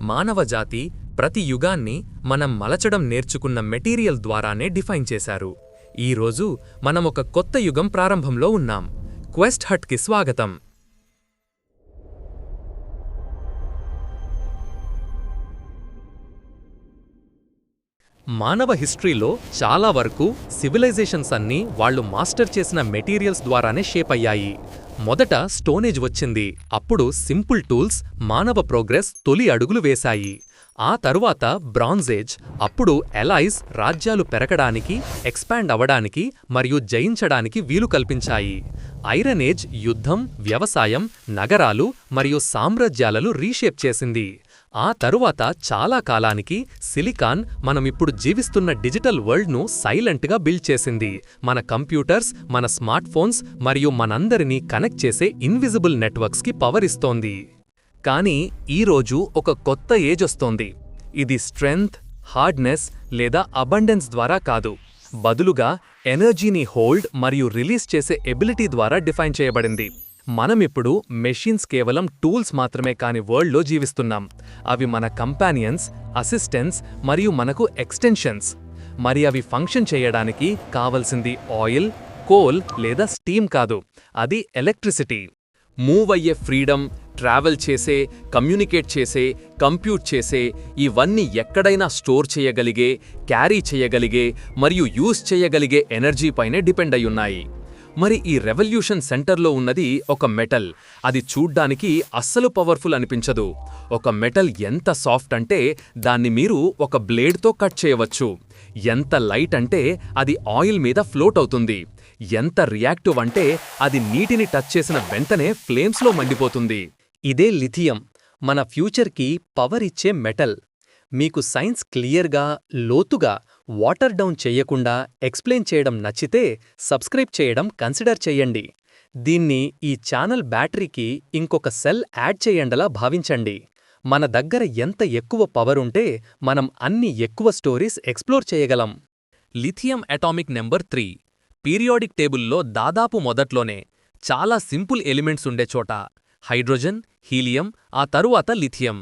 మానవజాతి ప్రతి యుగాన్ని మనం మలచడం నేర్చుకున్న మెటీరియల్ ద్వారానే డిఫైన్ చేశారు. ఈరోజు మనం ఒక కొత్త యుగం ప్రారంభంలో ఉన్నాం. క్వెస్ట్ హట్కి స్వాగతం. మానవ హిస్టరీలో చాలా వరకు సివిలైజేషన్స్ అన్నీ వాళ్ళు మాస్టర్ చేసిన మెటీరియల్స్ ద్వారానే షేప్ అయ్యాయి. మొదట స్టోనేజ్ వచ్చింది. అప్పుడు సింపుల్ టూల్స్ మానవ ప్రోగ్రెస్ తొలి అడుగులు వేశాయి. ఆ తరువాత బ్రాంజేజ్ అప్పుడు ఎలైస్ రాజ్యాలు పెరగడానికి ఎక్స్పాండ్ అవ్వడానికి మరియు జయించడానికి వీలు కల్పించాయి. ఐరన్ ఏజ్ యుద్ధం వ్యవసాయం నగరాలు మరియు సామ్రాజ్యాలను రీషేప్ చేసింది. ఆ తరువాత చాలా కాలానికి సిలికాన్ మనమిప్పుడు జీవిస్తున్న డిజిటల్ వరల్డ్ను సైలెంట్గా బిల్డ్ చేసింది. మన కంప్యూటర్స్ మన స్మార్ట్ ఫోన్స్ మరియు మనందరినీ కనెక్ట్ చేసే ఇన్విజిబుల్ నెట్వర్క్స్కి పవర్ ఇస్తోంది. కానీ ఈరోజు ఒక కొత్త ఏజ్ వస్తోంది. ఇది స్ట్రెంగ్త్ హార్డ్నెస్ లేదా అబండెన్స్ ద్వారా కాదు. బదులుగా ఎనర్జీని హోల్డ్ మరియు రిలీజ్ చేసే ఎబిలిటీ ద్వారా డిఫైన్ చేయబడింది. మనమిప్పుడు మెషిన్స్ కేవలం టూల్స్ మాత్రమే కాని వరల్డ్లో జీవిస్తున్నాం. అవి మన కంపానియన్స్ అసిస్టెంట్స్ మరియు మనకు ఎక్స్టెన్షన్స్. మరి అవి ఫంక్షన్ చేయడానికి కావలసింది ఆయిల్ కోల్ లేదా స్టీమ్ కాదు అది ఎలక్ట్రిసిటీ. మూవ్ అయ్యే ఫ్రీడమ్ ట్రావెల్ చేసే కమ్యూనికేట్ చేసే కంప్యూట్ చేసే ఇవన్నీ ఎక్కడైనా స్టోర్ చేయగలిగే క్యారీ చేయగలిగే మరియు యూజ్ చేయగలిగే ఎనర్జీ పైనే డిపెండ్ అయ్యున్నాయి ఉన్నాయి. మరి ఈ రెవల్యూషన్ సెంటర్లో ఉన్నది ఒక మెటల్. అది చూడ్డానికి అస్సలు పవర్ఫుల్ అనిపించదు. ఒక మెటల్ ఎంత సాఫ్ట్ అంటే దాన్ని మీరు ఒక బ్లేడ్తో కట్ చేయవచ్చు. ఎంత లైట్ అంటే అది ఆయిల్ మీద ఫ్లోట్ అవుతుంది. ఎంత రియాక్టివ్ అంటే అది నీటిని టచ్ చేసిన వెంటనే ఫ్లేమ్స్లో మండిపోతుంది. ఇదే లిథియం. మన ఫ్యూచర్కి పవర్ ఇచ్చే మెటల్. మీకు సైన్స్ క్లియర్గా లోతుగా వాటర్ డౌన్ చెయ్యకుండా ఎక్స్ప్లెయిన్ చేయడం నచ్చితే సబ్స్క్రైబ్ చేయడం కన్సిడర్ చెయ్యండి దీన్ని ఈ ఛానల్ బ్యాటరీకి ఇంకొక సెల్ యాడ్ చేయండలా భావించండి. మన దగ్గర ఎంత ఎక్కువ పవర్ ఉంటే మనం అన్ని ఎక్కువ స్టోరీస్ ఎక్స్ప్లోర్ చేయగలం. Lithium atomic number three periodic టేబుల్లో దాదాపు మొదట్లోనే చాలా సింపుల్ ఎలిమెంట్స్ ఉండే చోట హైడ్రోజన్ హీలియం ఆ తరువాత లిథియం.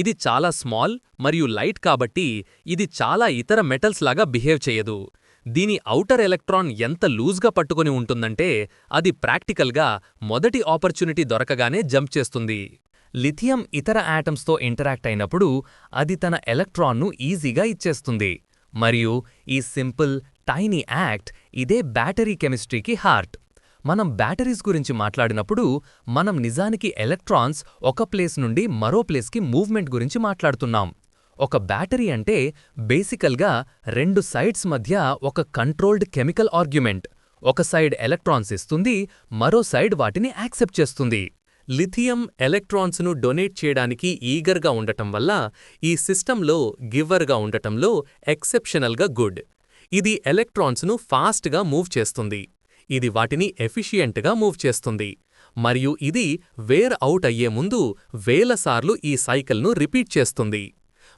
ఇది చాలా స్మాల్ మరియు లైట్ కాబట్టి ఇది చాలా ఇతర మెటల్స్ లాగా బిహేవ్ చేయదు. దీని ఔటర్ ఎలక్ట్రాన్ ఎంత లూజ్గా పట్టుకొని ఉంటుందంటే అది ప్రాక్టికల్గా మొదటి ఆపర్చునిటీ దొరకగానే జంప్ చేస్తుంది. లిథియం ఇతర యాటమ్స్తో ఇంటరాక్ట్ అయినప్పుడు అది తన ఎలక్ట్రాన్ను ఈజీగా ఇచ్చేస్తుంది. మరియు ఈ సింపుల్ టైనీ యాక్ట్ ఇదే బ్యాటరీ కెమిస్ట్రీకి హార్ట్. మనం బ్యాటరీస్ గురించి మాట్లాడినప్పుడు మనం నిజానికి ఎలక్ట్రాన్స్ ఒక ప్లేస్ నుండి మరో ప్లేస్కి మూవ్మెంట్ గురించి మాట్లాడుతున్నాం. ఒక బ్యాటరీ అంటే బేసికల్గా రెండు సైడ్స్ మధ్య ఒక కంట్రోల్డ్ కెమికల్ ఆర్గ్యుమెంట్. ఒక సైడ్ ఎలక్ట్రాన్స్ ఇస్తుంది మరో సైడ్ వాటిని యాక్సెప్ట్ చేస్తుంది. లిథియం ఎలక్ట్రాన్స్ను డొనేట్ చేయడానికి ఈగర్గా ఉండటం వల్ల ఈ సిస్టంలో గివర్గా ఉండటంలో ఎక్సెప్షనల్గా గుడ్. ఇది ఎలక్ట్రాన్స్ను ఫాస్ట్గా మూవ్ చేస్తుంది. ఇది వాటిని ఎఫిషియెంట్గా మూవ్ చేస్తుంది. మరియు ఇది వేర్ అవుట్ అయ్యే ముందు వేలసార్లు ఈ సైకిల్ను రిపీట్ చేస్తుంది.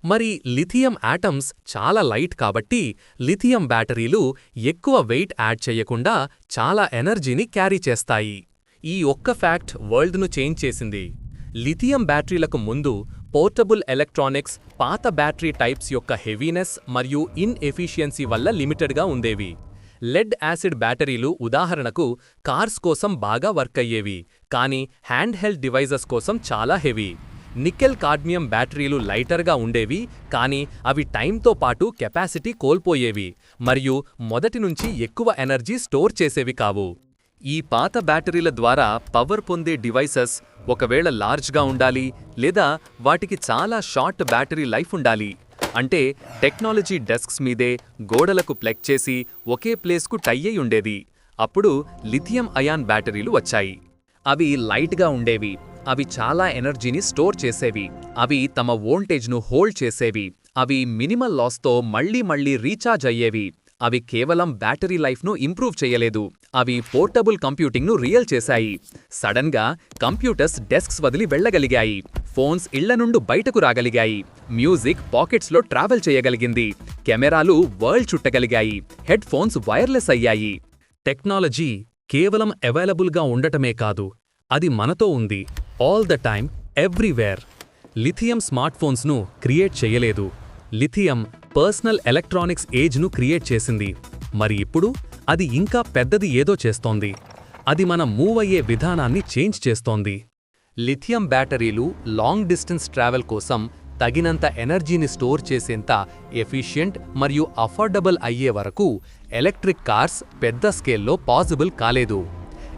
మరి లిథియం యాటమ్స్ చాలా లైట్ కాబట్టి లిథియం బ్యాటరీలు ఎక్కువ వెయిట్ యాడ్ చేయకుండా చాలా ఎనర్జీని క్యారీ చేస్తాయి. ఈ ఒక్క ఫ్యాక్ట్ వరల్డ్ను చేంజ్ చేసింది. లిథియం బ్యాటరీలకు ముందు పోర్టబుల్ ఎలక్ట్రానిక్స్ పాత బ్యాటరీ టైప్స్ యొక్క హెవీనెస్ మరియు ఇన్ఎఫిషియన్సీ వల్ల లిమిటెడ్గా ఉండేవి. లెడ్ యాసిడ్ బ్యాటరీలు ఉదాహరణకు కార్స్ కోసం బాగా వర్క్ అయ్యేవి కానీ హ్యాండ్ హెల్డ్ డివైజెస్ కోసం చాలా హెవీ. నికెల్ కాడ్మియం బ్యాటరీలు లైటర్గా ఉండేవి కానీ అవి టైంతో పాటు కెపాసిటీ కోల్పోయేవి మరియు మొదటి నుంచి ఎక్కువ ఎనర్జీ స్టోర్ చేసేవి కావు. ఈ పాత బ్యాటరీల ద్వారా పవర్ పొందే డివైసెస్ ఒకవేళ లార్జ్గా ఉండాలి లేదా వాటికి చాలా షార్ట్ బ్యాటరీ లైఫ్ ఉండాలి. అంటే టెక్నాలజీ డెస్క్స్ మీదే గోడలకు ప్లెక్ చేసి ఒకే ప్లేస్కు టై అయి ఉండేది అప్పుడు లిథియం అయాన్ బ్యాటరీలు వచ్చాయి. అవి లైట్గా ఉండేవి. అవి చాలా ఎనర్జీని స్టోర్ చేసేవి. అవి తమ వోల్టేజ్ను హోల్డ్ చేసేవి. అవి మినిమల్ లాస్తో మళ్ళీ మళ్ళీ రీఛార్జ్ అయ్యేవి. అవి కేవలం బ్యాటరీ లైఫ్ను ఇంప్రూవ్ చేయలేదు. అవి పోర్టబుల్ కంప్యూటింగ్ను రియల్ చేశాయి. సడన్గా కంప్యూటర్స్ డెస్క్స్ వదిలి వెళ్ళగలిగాయి ఫోన్స్ ఇళ్ళ నుండి బయటకు రాగలిగాయి. మ్యూజిక్ పాకెట్స్లో ట్రావెల్ చేయగలిగింది. కెమెరాలు వరల్డ్ చుట్టగలిగాయి. హెడ్ ఫోన్స్ వైర్లెస్ అయ్యాయి. టెక్నాలజీ కేవలం అవైలబుల్గా ఉండటమే కాదు అది మనతో ఉంది. All the time everywhere. Lithium స్మార్ట్ఫోన్స్ను create చేయలేదు. లిథియం పర్సనల్ ఎలక్ట్రానిక్స్ ఏజ్ను క్రియేట్ చేసింది. మరి ఇప్పుడు అది ఇంకా పెద్దది ఏదో చేస్తోంది. అది మనం మూవ్ అయ్యే విధానాన్ని చేంజ్ చేస్తోంది. లిథియం బ్యాటరీలు లాంగ్ డిస్టెన్స్ ట్రావెల్ కోసం తగినంత ఎనర్జీని స్టోర్ చేసేంత ఎఫిషియంట్ మరియు అఫోర్డబుల్ అయ్యే వరకు ఎలక్ట్రిక్ కార్స్ పెద్ద స్కేల్లో పాసిబుల్ కాలేదు.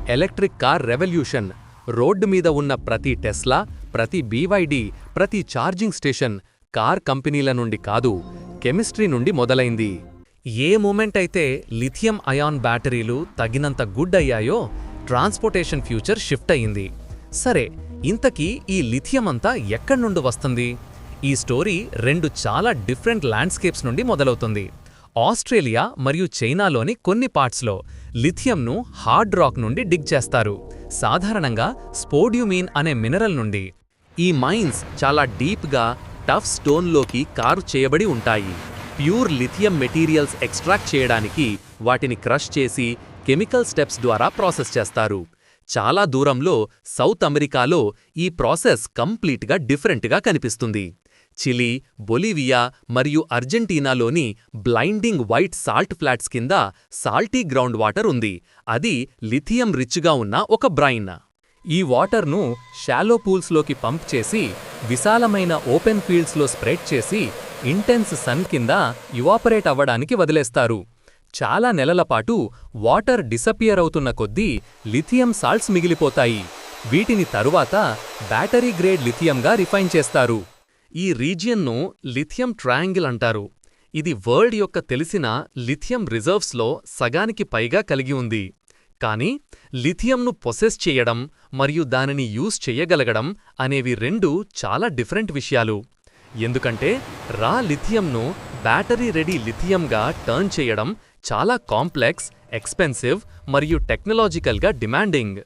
ఎలక్ట్రిక్ కార్ రెవల్యూషన్ రోడ్డు మీద ఉన్న ప్రతి టెస్లా ప్రతి బీవైడి ప్రతి ఛార్జింగ్ స్టేషన్ కార్ కంపెనీల నుండి కాదు కెమిస్ట్రీ నుండి మొదలైంది. ఏ మూమెంట్ అయితే లిథియం అయాన్ బ్యాటరీలు తగినంత గుడ్ అయ్యాయో ట్రాన్స్పోర్టేషన్ ఫ్యూచర్ షిఫ్ట్ అయింది సరే ఇంతకీ ఈ లిథియం అంతా ఎక్కడి నుండి వస్తుంది? ఈ స్టోరీ రెండు చాలా డిఫరెంట్ ల్యాండ్స్కేప్స్ నుండి మొదలవుతుంది. ఆస్ట్రేలియా మరియు చైనాలోని కొన్ని పార్ట్స్లో లిథియంను హార్డ్ రాక్ నుండి డిగ్ చేస్తారు. సాధారణంగా స్పోడ్యూమీన్ అనే మినరల్ నుండి. ఈ మైన్స్ చాలా డీప్గా టఫ్ స్టోన్లోకి కారు చేయబడి ఉంటాయి. ప్యూర్ లిథియం మెటీరియల్స్ ఎక్స్ట్రాక్ట్ చేయడానికి వాటిని క్రష్ చేసి కెమికల్ స్టెప్స్ ద్వారా ప్రాసెస్ చేస్తారు. చాలా దూరంలో సౌత్ అమెరికాలో ఈ ప్రాసెస్ కంప్లీట్గా డిఫరెంట్గా కనిపిస్తుంది. చిలీ బొలివియా మరియు అర్జెంటీనాలోని బ్లైండింగ్ వైట్ సాల్ట్ ఫ్లాట్స్ కింద సాల్టీ గ్రౌండ్ వాటర్ ఉంది. అది లిథియం రిచ్గా ఉన్న ఒక బ్రైన్. ఈ వాటర్ను షాలో పూల్స్లోకి పంప్ చేసి విశాలమైన ఓపెన్ ఫీల్డ్స్లో స్ప్రెడ్ చేసి ఇంటెన్స్ సన్ కింద ఇవాపరేట్ అవ్వడానికి వదిలేస్తారు. చాలా నెలల పాటు వాటర్ డిసపియర్ అవుతున్న కొద్దీ లిథియం సాల్ట్స్ మిగిలిపోతాయి. వీటిని తరువాత బ్యాటరీ గ్రేడ్ లిథియంగా రిఫైన్ చేస్తారు. ఈ రీజియన్ను లిథియం ట్రయాంగిల్ అంటారు. ఇది వరల్డ్ యొక్క తెలిసిన లిథియం రిజర్వ్స్లో సగానికి పైగా కలిగి ఉంది. కానీ లిథియంను పొసెస్ చేయడం మరియు దానిని యూజ్ చెయ్యగలగడం అనేవి రెండు చాలా డిఫరెంట్ విషయాలు. ఎందుకంటే రా లిథియంను బ్యాటరీ రెడీ లిథియంగా టర్న్ చేయడం చాలా కాంప్లెక్స్ ఎక్స్పెన్సివ్ మరియు టెక్నాలజికల్గా డిమాండింగ్.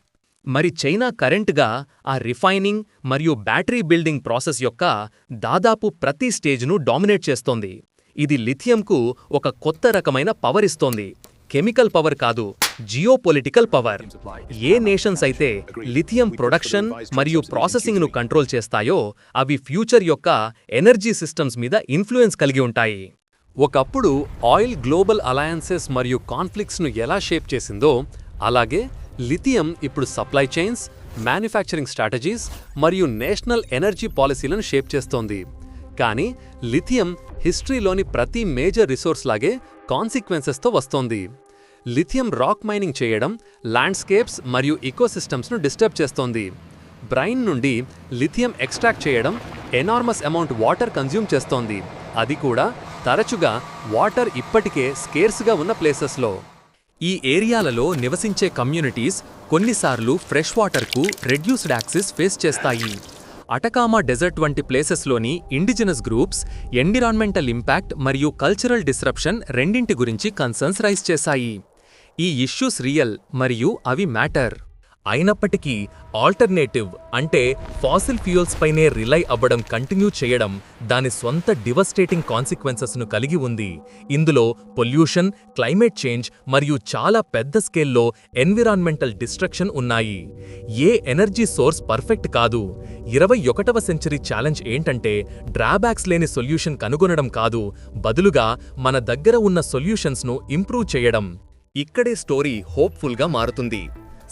మరి చైనా కరెంట్గా ఆ రిఫైనింగ్ మరియు బ్యాటరీ బిల్డింగ్ ప్రాసెస్ యొక్క దాదాపు ప్రతి స్టేజ్ను డామినేట్ చేస్తోంది. ఇది లిథియంకు ఒక కొత్త రకమైన పవర్ ఇస్తోంది. కెమికల్ పవర్ కాదు జియోపొలిటికల్ పవర్. ఏ నేషన్స్ అయితే లిథియం ప్రొడక్షన్ మరియు ప్రాసెసింగ్ను కంట్రోల్ చేస్తాయో అవి ఫ్యూచర్ యొక్క ఎనర్జీ సిస్టమ్స్ మీద ఇన్ఫ్లుయెన్స్ కలిగి ఉంటాయి. ఒకప్పుడు ఆయిల్ గ్లోబల్ అలయన్సెస్ మరియు కాన్ఫ్లిక్ట్స్ను ఎలా షేప్ చేసిందో అలాగే లిథియం ఇప్పుడు సప్లై చైన్స్ మ్యానుఫ్యాక్చరింగ్ స్ట్రాటజీస్ మరియు నేషనల్ ఎనర్జీ పాలసీలను షేప్ చేస్తోంది. కానీ లిథియం హిస్టరీలోని ప్రతి మేజర్ రిసోర్స్ లాగే కాన్సిక్వెన్సెస్తో వస్తోంది. లిథియం రాక్ మైనింగ్ చేయడం ల్యాండ్స్కేప్స్ మరియు ఇకోసిస్టమ్స్ను డిస్టర్బ్ చేస్తోంది. బ్రైన్ నుండి లిథియం ఎక్స్ట్రాక్ట్ చేయడం ఎనార్మస్ అమౌంట్ వాటర్ కన్జ్యూమ్ చేస్తోంది. అది కూడా తరచుగా వాటర్ ఇప్పటికే స్కేర్స్గా ఉన్న ప్లేసెస్లో. ఈ ఏరియాలలో నివసించే కమ్యూనిటీస్ కొన్నిసార్లు ఫ్రెష్ వాటర్కు రెడ్యూస్డ్ యాక్సెస్ ఫేస్ చేస్తాయి. అటకామా డెజర్ట్ వంటి ప్లేసెస్లోని ఇండిజినస్ గ్రూప్స్ ఎన్విరాన్మెంటల్ ఇంపాక్ట్ మరియు కల్చరల్ డిస్రప్షన్ రెండింటి గురించి కన్సర్న్స్ రైజ్ చేశాయి. ఈ ఇష్యూస్ రియల్ మరియు అవి మ్యాటర్. అయినప్పటికీ ఆల్టర్నేటివ్ అంటే ఫాసిల్ ఫ్యూయల్స్ పైనే రిలై అవ్వడం కంటిన్యూ చేయడం దాని స్వంత డివస్టేటింగ్ కాన్సిక్వెన్సెస్ను కలిగి ఉంది. ఇందులో పొల్యూషన్ క్లైమేట్ చేంజ్ మరియు చాలా పెద్ద స్కేల్లో ఎన్విరాన్మెంటల్ డిస్ట్రక్షన్ ఉన్నాయి. ఏ ఎనర్జీ సోర్స్ పర్ఫెక్ట్ కాదు. ఇరవై ఒకటవ సెంచరీ ఛాలెంజ్ ఏంటంటే డ్రాబ్యాక్స్ లేని సొల్యూషన్ కనుగొనడం కాదు. బదులుగా మన దగ్గర ఉన్న సొల్యూషన్స్ను ఇంప్రూవ్ చేయడం. ఇక్కడే స్టోరీ హోప్ఫుల్గా మారుతుంది.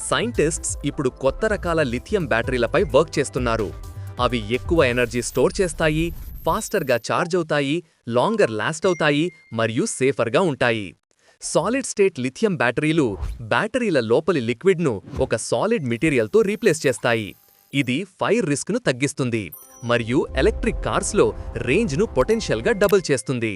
సైంటిస్ట్స్ ఇప్పుడు కొత్త రకాల లిథియం బ్యాటరీలపై వర్క్ చేస్తున్నారు. అవి ఎక్కువ ఎనర్జీ స్టోర్ చేస్తాయి ఫాస్టర్గా ఛార్జ్ అవుతాయి లాంగర్ లాస్ట్ అవుతాయి మరియు సేఫర్గా ఉంటాయి. సాలిడ్ స్టేట్ లిథియం బ్యాటరీలు బ్యాటరీల లోపలి లిక్విడ్ను ఒక సాలిడ్ మెటీరియల్తో రీప్లేస్ చేస్తాయి. ఇది ఫైర్ రిస్క్ను తగ్గిస్తుంది మరియు ఎలక్ట్రిక్ కార్స్లో రేంజ్ను పొటెన్షియల్గా డబుల్ చేస్తుంది.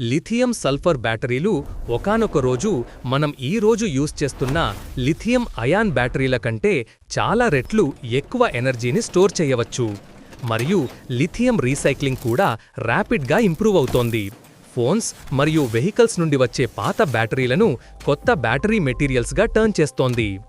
లిథియం సల్ఫర్ బ్యాటరీలు ఒకానొక రోజు మనం ఈ రోజు యూజ్ చేస్తున్న లిథియం అయాన్ బ్యాటరీల కంటే చాలా రెట్లు ఎక్కువ ఎనర్జీని స్టోర్ చేయవచ్చు. మరియు లిథియం రీసైక్లింగ్ కూడా ర్యాపిడ్గా ఇంప్రూవ్ అవుతోంది. ఫోన్స్ మరియు వెహికల్స్ నుండి వచ్చే పాత బ్యాటరీలను కొత్త బ్యాటరీ మెటీరియల్స్గా టర్న్ చేస్తోంది.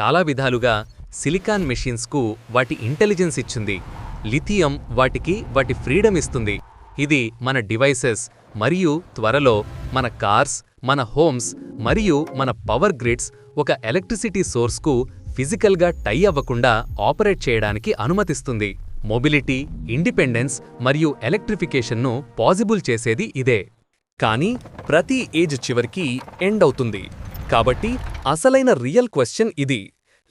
చాలా విధాలుగా సిలికాన్ మెషిన్స్కు వాటి ఇంటెలిజెన్స్ ఇచ్చింది. లిథియం వాటికి వాటి ఫ్రీడమ్ ఇస్తుంది. ఇది మన డివైసెస్ మరియు త్వరలో మన కార్స్ మన హోమ్స్ మరియు మన పవర్ గ్రిడ్స్ ఒక ఎలక్ట్రిసిటీ సోర్స్కు ఫిజికల్గా టై అవ్వకుండా ఆపరేట్ చేయడానికి అనుమతిస్తుంది. మొబిలిటీ ఇండిపెండెన్స్ మరియు ఎలక్ట్రిఫికేషన్ను పాజిబుల్ చేసేది ఇదే. కానీ ప్రతి ఏజ్ చివరికి ఎండ్ అవుతుంది. కాబట్టి అసలైన రియల్ క్వశ్చన్ ఇది.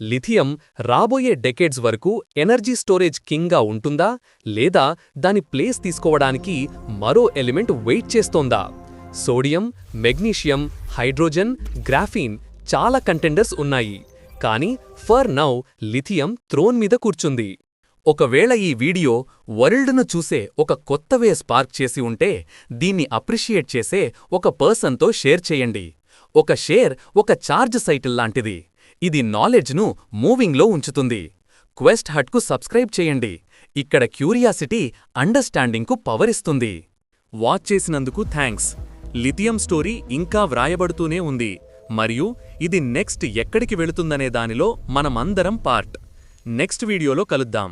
లిథియం రాబోయే డెకేడ్స్ వరకు ఎనర్జీ స్టోరేజ్ కింగ్గా ఉంటుందా లేదా దాని ప్లేస్ తీసుకోవడానికి మరో ఎలిమెంట్ వెయిట్ చేస్తోందా? సోడియం మెగ్నీషియం హైడ్రోజన్ గ్రాఫీన్ చాలా కంటెండర్స్ ఉన్నాయి. కానీ ఫర్ నౌ లిథియం త్రోన్ మీద కూర్చుంది. ఒకవేళ ఈ వీడియో వరల్డ్ను చూసే ఒక కొత్త వే స్పార్క్ చేసి ఉంటే దీన్ని అప్రిషియేట్ చేసే ఒక పర్సన్తో షేర్ చేయండి. ఒక షేర్ ఒక చార్జ్ సైటిల్ లాంటిది. ఇది నాలెడ్జ్ను మూవింగ్లో ఉంచుతుంది. క్వెస్ట్ హట్కు సబ్స్క్రైబ్ చేయండి. ఇక్కడ క్యూరియాసిటీ అండర్స్టాండింగ్కు పవరిస్తుంది. వాచ్ చేసినందుకు థ్యాంక్స్ లిథియం స్టోరీ ఇంకా వ్రాయబడుతూనే ఉంది. మరియు ఇది నెక్స్ట్ ఎక్కడికి వెళుతుందనే దానిలో మనమందరం పార్ట్. నెక్స్ట్ వీడియోలో కలుద్దాం.